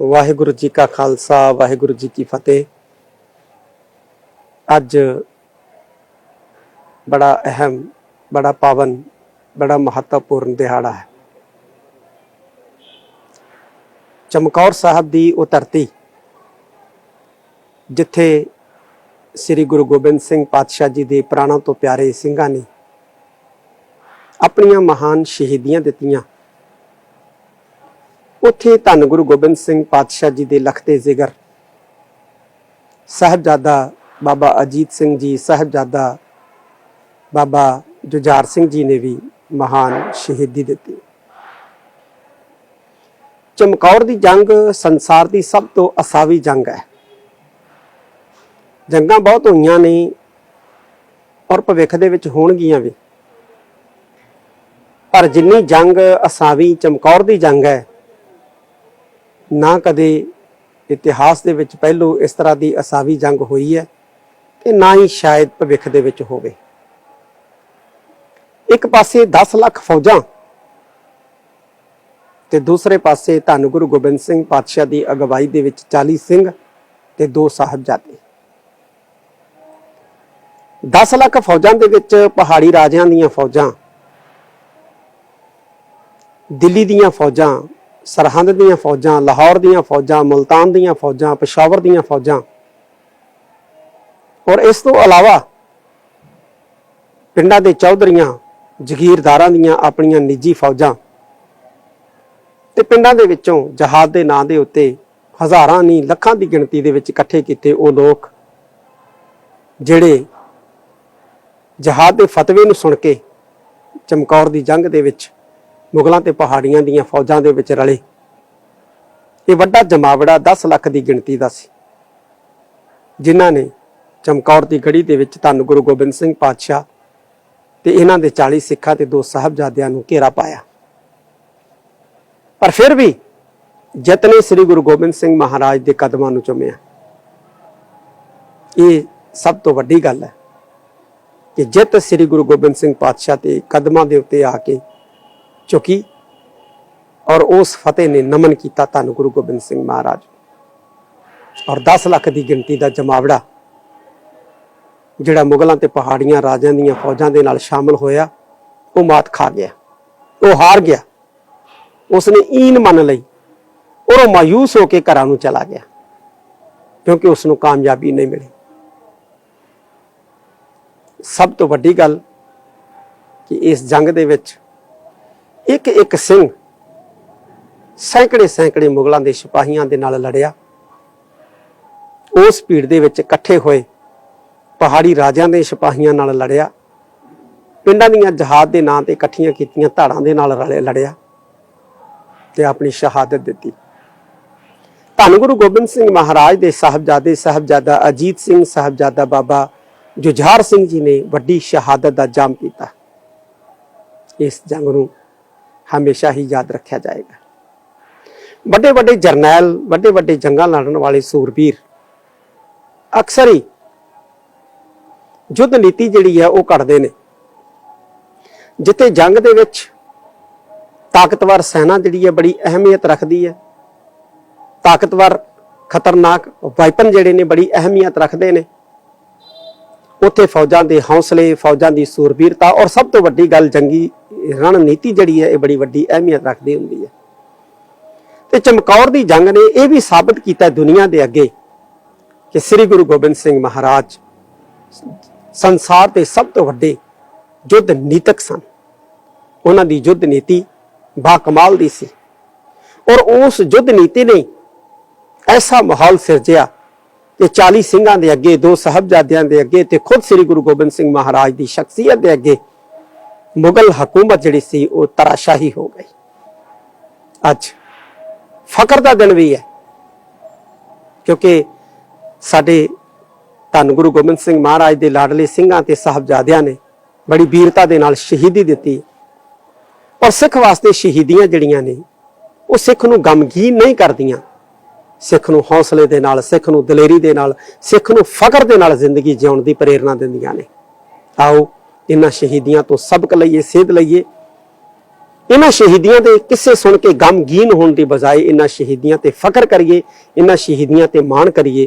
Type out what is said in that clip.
ਵਾਹਿਗੁਰੂ ਜੀ ਕਾ ਖਾਲਸਾ, ਵਾਹਿਗੁਰੂ ਜੀ ਕੀ ਫਤਿਹ। ਅੱਜ ਬੜਾ ਅਹਿਮ, ਬੜਾ ਪਾਵਨ, ਬੜਾ ਮਹੱਤਵਪੂਰਨ ਦਿਹਾੜਾ ਹੈ। ਚਮਕੌਰ ਸਾਹਿਬ ਦੀ ਉਹ ਧਰਤੀ, ਜਿੱਥੇ ਸ੍ਰੀ ਗੁਰੂ ਗੋਬਿੰਦ ਸਿੰਘ ਪਾਤਸ਼ਾਹ ਜੀ ਦੇ ਪ੍ਰਾਣਾਂ ਤੋਂ ਪਿਆਰੇ ਸਿੰਘਾਂ ਨੇ ਆਪਣੀਆਂ ਮਹਾਨ ਸ਼ਹੀਦੀਆਂ ਦਿੱਤੀਆਂ। ਉੱਥੇ ਧੰਨ ਗੁਰੂ ਗੋਬਿੰਦ ਸਿੰਘ ਪਾਤਸ਼ਾਹ ਜੀ ਦੇ ਲਖਤੇ ਜ਼ਿਕਰ ਸਾਹਿਬਜ਼ਾਦਾ ਬਾਬਾ ਅਜੀਤ ਸਿੰਘ ਜੀ, ਸਾਹਿਬਜ਼ਾਦਾ ਬਾਬਾ ਜੁਝਾਰ ਸਿੰਘ ਜੀ ਨੇ ਵੀ ਮਹਾਨ ਸ਼ਹੀਦੀ ਦਿੱਤੀ। ਚਮਕੌਰ ਦੀ ਜੰਗ ਸੰਸਾਰ ਦੀ ਸਭ ਤੋਂ ਅਸਾਵੀ ਜੰਗ ਹੈ। ਜੰਗਾਂ ਬਹੁਤ ਹੋਈਆਂ ਨੇ ਔਰ ਭਵਿੱਖ ਦੇ ਵਿੱਚ ਹੋਣਗੀਆਂ ਵੀ। ਪਰ ਜਿੰਨੀ ਜੰਗ ਅਸਾਵੀ ਚਮਕੌਰ ਦੀ ਜੰਗ ਹੈ ਨਾ ਕਦੇ ਇਤਿਹਾਸ ਦੇ ਵਿੱਚ ਪਹਿਲੋਂ ਇਸ ਤਰ੍ਹਾਂ ਦੀ ਅਸਾਵੀ ਜੰਗ ਹੋਈ ਹੈ ਤੇ ਨਾ ਹੀ ਸ਼ਾਇਦ ਭਵਿੱਖ ਦੇ ਵਿੱਚ ਹੋਵੇ। ਇੱਕ ਪਾਸੇ 10 ਲੱਖ ਫੌਜਾਂ ਤੇ ਦੂਸਰੇ ਪਾਸੇ ਧੰਨ ਗੁਰੂ ਗੋਬਿੰਦ ਸਿੰਘ ਪਾਤਸ਼ਾਹ ਦੀ ਅਗਵਾਈ ਦੇ ਵਿੱਚ 40 ਸਿੰਘ ਤੇ ਦੋ ਸਾਹਿਬਜ਼ਾਦੇ। 10 ਲੱਖ ਫੌਜਾਂ ਦੇ ਵਿੱਚ ਪਹਾੜੀ ਰਾਜਿਆਂ ਦੀਆਂ ਫੌਜਾਂ, ਦਿੱਲੀ ਦੀਆਂ ਫੌਜਾਂ ਸਰਹੰਦ ਦੀਆਂ ਫੌਜਾਂ, ਲਾਹੌਰ ਦੀਆਂ ਫੌਜਾਂ, ਮੁਲਤਾਨ ਦੀਆਂ ਫੌਜਾਂ, ਪਸ਼ਾਵਰ ਦੀਆਂ ਫੌਜਾਂ। ਔਰ ਇਸ ਤੋਂ ਇਲਾਵਾ ਪਿੰਡਾਂ ਦੇ ਚੌਧਰੀਆਂ, ਜ਼ਗੀਰਦਾਰਾਂ ਦੀਆਂ ਆਪਣੀਆਂ ਨਿੱਜੀ ਫੌਜਾਂ। ਤੇ ਪਿੰਡਾਂ ਦੇ ਵਿੱਚੋਂ ਜਹਾਦ ਦੇ ਨਾਂ ਦੇ ਉੱਤੇ ਹਜ਼ਾਰਾਂ ਨਹੀਂ, ਲੱਖਾਂ ਦੀ ਗਿਣਤੀ ਦੇ ਵਿੱਚ ਇਕੱਠੇ ਕੀਤੇ ਉਹ ਲੋਕ, ਜਿਹੜੇ ਜਹਾਦ ਦੇ ਫਤਵੇ ਨੂੰ ਸੁਣ ਕੇ ਚਮਕੌਰ ਦੀ ਜੰਗ ਦੇ ਵਿੱਚ ਮੁਗਲਾਂ ਤੇ ਪਹਾੜੀਆਂ ਦੀਆਂ ਫੌਜਾਂ ਦੇ ਵਿੱਚ ਰਲੇ। ਇਹ ਵੱਡਾ ਜਮਾਵੜਾ 10 ਲੱਖ ਦੀ ਗਿਣਤੀ ਦਾ ਸੀ। ਜਿਨ੍ਹਾਂ ਨੇ ਚਮਕੌਰ ਦੀ ਗੜੀ ਦੇ ਵਿੱਚ ਧੰਨ ਗੁਰੂ ਗੋਬਿੰਦ ਸਿੰਘ ਪਾਤਸ਼ਾਹ ਤੇ ਇਹਨਾਂ ਦੇ 40 ਸਿੱਖਾਂ ਤੇ ਦੋ ਸਾਹਿਬਜ਼ਾਦਿਆਂ ਨੂੰ ਘੇਰਾ ਪਾਇਆ। ਪਰ ਫਿਰ ਵੀ ਜਤਨੇ ਸ੍ਰੀ ਗੁਰੂ ਗੋਬਿੰਦ ਸਿੰਘ ਮਹਾਰਾਜ ਦੇ ਕਦਮਾਂ ਨੂੰ ਚੁੰਮਿਆ। ਇਹ ਸਭ ਤੋਂ ਵੱਡੀ ਗੱਲ ਹੈ ਕਿ ਜਿੱਤ ਸ੍ਰੀ ਗੁਰੂ ਗੋਬਿੰਦ ਸਿੰਘ ਪਾਤਸ਼ਾਹ ਤੇ ਕਦਮਾਂ ਦੇ ਉੱਤੇ ਆ ਕੇ ਚੁੱਕੀ ਔਰ ਉਸ ਫਤਿਹ ਨੇ ਨਮਨ ਕੀਤਾ ਧੰਨ ਗੁਰੂ ਗੋਬਿੰਦ ਸਿੰਘ ਮਹਾਰਾਜ। ਔਰ 10 ਲੱਖ ਦੀ ਗਿਣਤੀ ਦਾ ਜਮਾਵੜਾ, ਜਿਹੜਾ ਮੁਗਲਾਂ ਤੇ ਪਹਾੜੀਆਂ ਰਾਜਿਆਂ ਦੀਆਂ ਫੌਜਾਂ ਦੇ ਨਾਲ ਸ਼ਾਮਲ ਹੋਇਆ, ਉਹ ਮਾਤ ਖਾ ਗਿਆ, ਉਹ ਹਾਰ ਗਿਆ। ਉਸਨੇ ਈਨ ਮੰਨ ਲਈ, ਔਰ ਉਹ ਮਾਯੂਸ ਹੋ ਕੇ ਘਰਾਂ ਨੂੰ ਚਲਾ ਗਿਆ, ਕਿਉਂਕਿ ਉਸ ਨੂੰ ਕਾਮਯਾਬੀ ਨਹੀਂ ਮਿਲੀ। ਸਭ ਤੋਂ ਵੱਡੀ ਗੱਲ ਕਿ ਇਸ ਜੰਗ ਦੇ ਵਿੱਚ ਇੱਕ ਇੱਕ ਸਿੰਘ ਸੈਂਕੜੇ ਸੈਂਕੜੇ ਮੁਗਲਾਂ ਦੇ ਸਿਪਾਹੀਆਂ ਦੇ ਨਾਲ ਲੜਿਆ। ਉਸ ਭੀੜ ਦੇ ਵਿੱਚ ਇਕੱਠੇ ਹੋਏ, ਪਹਾੜੀ ਰਾਜਿਆਂ ਦੇ ਸਿਪਾਹੀਆਂ ਨਾਲ ਲੜਿਆ। ਪਿੰਡਾਂ ਦੀਆਂ ਜਹਾਦ ਦੇ ਨਾਂ ਤੇ ਇਕੱਠੀਆਂ ਕੀਤੀਆਂ ਧਾੜਾਂ ਦੇ ਨਾਲ ਲੜਿਆ ਤੇ ਆਪਣੀ ਸ਼ਹਾਦਤ ਦਿੱਤੀ। ਧੰਨ ਗੁਰੂ ਗੋਬਿੰਦ ਸਿੰਘ ਮਹਾਰਾਜ ਦੇ ਸਾਹਿਬਜ਼ਾਦੇ ਸਾਹਿਬਜ਼ਾਦਾ ਅਜੀਤ ਸਿੰਘ, ਸਾਹਿਬਜ਼ਾਦਾ ਬਾਬਾ ਜੁਝਾਰ ਸਿੰਘ ਜੀ ਨੇ ਵੱਡੀ ਸ਼ਹਾਦਤ ਦਾ ਜਾਮ ਕੀਤਾ। ਇਸ ਜੰਗ ਨੂੰ ਹਮੇਸ਼ਾ ਹੀ ਯਾਦ ਰੱਖਿਆ ਜਾਏਗਾ। ਵੱਡੇ ਵੱਡੇ ਜਰਨੈਲ ਵੱਡੇ ਵੱਡੇ ਜੰਗਾਂ ਲੜਨ ਵਾਲੇ ਸੂਰਬੀਰ ਅਕਸਰ ਹੀ ਯੁੱਧ ਨੀਤੀ ਜਿਹੜੀ ਹੈ ਉਹ ਘੜਦੇ ਨੇ। ਜਿੱਥੇ ਜੰਗ ਦੇ ਵਿੱਚ ਤਾਕਤਵਰ ਸੈਨਾ ਜਿਹੜੀ ਹੈ ਬੜੀ ਅਹਿਮੀਅਤ ਰੱਖਦੀ ਹੈ, ਤਾਕਤਵਰ, ਖਤਰਨਾਕ ਵਾਈਪਨ ਜਿਹੜੇ ਨੇ ਬੜੀ ਅਹਿਮੀਅਤ ਰੱਖਦੇ ਨੇ। ਉੱਥੇ ਫੌਜਾਂ ਦੇ ਹੌਸਲੇ, ਫੌਜਾਂ ਦੀ ਸੂਰਬੀਰਤਾ ਔਰ ਸਭ ਤੋਂ ਵੱਡੀ ਗੱਲ ਜੰਗੀ ਰਣਨੀਤੀ ਜਿਹੜੀ ਹੈ, ਇਹ ਬੜੀ ਵੱਡੀ ਅਹਿਮੀਅਤ ਰੱਖਦੀ ਹੁੰਦੀ ਹੈ। ਤੇ ਚਮਕੌਰ ਦੀ ਜੰਗ ਨੇ ਇਹ ਵੀ ਸਾਬਤ ਕੀਤਾ ਦੁਨੀਆ ਦੇ ਅੱਗੇ ਕਿ ਸ੍ਰੀ ਗੁਰੂ ਗੋਬਿੰਦ ਸਿੰਘ ਮਹਾਰਾਜ ਸੰਸਾਰ ਦੇ ਸਭ ਤੋਂ ਵੱਡੇ ਯੁੱਧ ਨੀਤਕ ਸਨ। ਉਹਨਾਂ ਦੀ ਯੁੱਧ ਨੀਤੀ ਬਾ ਕਮਾਲ ਦੀ ਸੀ। ਔਰ ਉਸ ਯੁੱਧ ਨੀਤੀ ਨੇ ਐਸਾ ਮਾਹੌਲ ਸਿਰਜਿਆ ਕਿ 40 ਸਿੰਘਾਂ ਦੇ ਅੱਗੇ, ਦੋ ਸਾਹਿਬਜ਼ਾਦਿਆਂ ਦੇ ਅੱਗੇ ਤੇ ਖੁਦ ਸ੍ਰੀ ਗੁਰੂ ਗੋਬਿੰਦ ਸਿੰਘ ਮਹਾਰਾਜ ਦੀ ਸ਼ਖਸੀਅਤ ਦੇ ਅੱਗੇ ਮੁਗਲ ਹਕੂਮਤ ਜਿਹੜੀ ਸੀ, ਉਹ ਤਰਾਸ਼ਾਹੀ ਹੋ ਗਈ। ਅੱਜ ਫਖਰ ਦਾ ਦਿਨ ਵੀ ਹੈ, ਕਿਉਂਕਿ ਸਾਡੇ ਧੰਨ ਗੁਰੂ ਗੋਬਿੰਦ ਸਿੰਘ ਮਹਾਰਾਜ ਦੇ ਲਾਡਲੇ ਸਿੰਘਾਂ ਤੇ ਸਾਹਿਬਜ਼ਾਦਿਆਂ ਨੇ ਬੜੀ ਵੀਰਤਾ ਦੇ ਨਾਲ ਸ਼ਹੀਦੀ ਦਿੱਤੀ। ਔਰ ਸਿੱਖ ਵਾਸਤੇ ਸ਼ਹੀਦੀਆਂ ਜਿਹੜੀਆਂ ਨੇ, ਉਹ ਸਿੱਖ ਨੂੰ ਗਮਗੀਨ ਨਹੀਂ ਕਰਦੀਆਂ। ਸਿੱਖ ਨੂੰ ਹੌਸਲੇ ਦੇ ਨਾਲ, ਸਿੱਖ ਨੂੰ ਦਲੇਰੀ ਦੇ ਨਾਲ, ਸਿੱਖ ਨੂੰ ਫਖਰ ਦੇ ਨਾਲ ਜ਼ਿੰਦਗੀ ਜਿਉਣ ਦੀ ਪ੍ਰੇਰਣਾ ਦਿੰਦੀਆਂ ਨੇ। ਆਓ, ਇਹਨਾਂ ਸ਼ਹੀਦੀਆਂ ਤੋਂ ਸਬਕ ਲਈਏ, ਸੇਧ ਲਈਏ। ਇਹਨਾਂ ਸ਼ਹੀਦੀਆਂ ਦੇ ਕਿੱਸੇ ਸੁਣ ਕੇ ਗਮਗੀਨ ਹੋਣ ਦੀ ਬਜਾਏ ਇਹਨਾਂ ਸ਼ਹੀਦੀਆਂ ਤੇ ਫਖਰ ਕਰੀਏ, ਇਹਨਾਂ ਸ਼ਹੀਦੀਆਂ ਤੇ ਮਾਣ ਕਰੀਏ।